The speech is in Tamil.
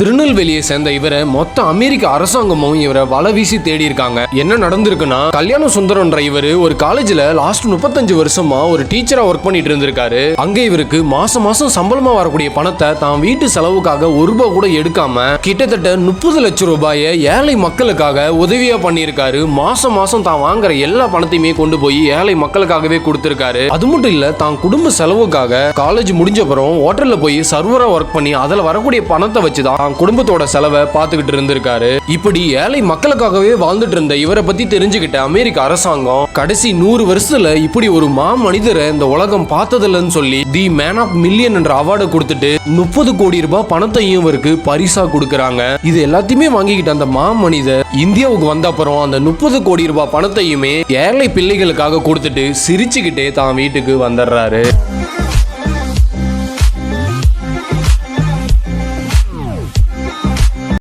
திருநெல்வேலியை சேர்ந்த இவரை மொத்த அமெரிக்க அரசாங்கமும் இவரை வலை வீசி தேடி இருக்காங்க என்ன நடந்திருக்குன்னா கல்யாண சுந்தரன்ற இவரு ஒரு காலேஜ்ல லாஸ்ட் முப்பத்தஞ்சு வருஷமா ஒரு டீச்சரா ஒர்க் பண்ணிட்டு இருந்திருக்காரு. அங்க இவருக்கு மாசம் மாசம் சம்பளமா வரக்கூடிய பணத்தை தான் வீட்டு செலவுக்காக ஒரு ரூபாய் கூட எடுக்காம கிட்டத்தட்ட முப்பது லட்சம் ரூபாயை ஏழை மக்களுக்காக உதவியா பண்ணியிருக்காரு. மாசம் மாசம் தான் வாங்குற எல்லா பணத்தையுமே கொண்டு போய் ஏழை மக்களுக்காகவே கொடுத்திருக்காரு. அது மட்டும் இல்ல தான் குடும்ப செலவுக்காக காலேஜ் முடிஞ்ச அப்புறம் ஹோட்டல்ல போய் சர்வரா ஒர்க் பண்ணி அதுல வரக்கூடிய பணத்தை வச்சு தான் தான் குடும்பத்தோட செலவை பார்த்துக்கிட்டு இருந்திருக்காரு. இப்படி ஏழை மக்களுக்காகவே வாழ்ந்துட்டு இருந்த இவரை பத்தி தெரிஞ்சுக்கிட்ட அமெரிக்க அரசாங்கம் கடைசி நூறு வருஷத்துல இப்படி ஒரு மா மனிதரை இந்த உலகம் பார்த்ததில்லன்னு சொல்லி தி மேன் ஆஃப் மில்லியன் என்ற அவார்டை கொடுத்துட்டு முப்பது கோடி ரூபாய் பணத்தையும் இவருக்கு பரிசா கொடுக்கறாங்க. இது எல்லாத்தையுமே வாங்கிக்கிட்ட அந்த மா மனிதர் இந்தியாவுக்கு வந்த அப்புறம் அந்த முப்பது கோடி ரூபாய் பணத்தையுமே ஏழை பிள்ளைகளுக்காக கொடுத்துட்டு சிரிச்சுக்கிட்டே தான் வீட்டுக்கு வந்துடுறாரு.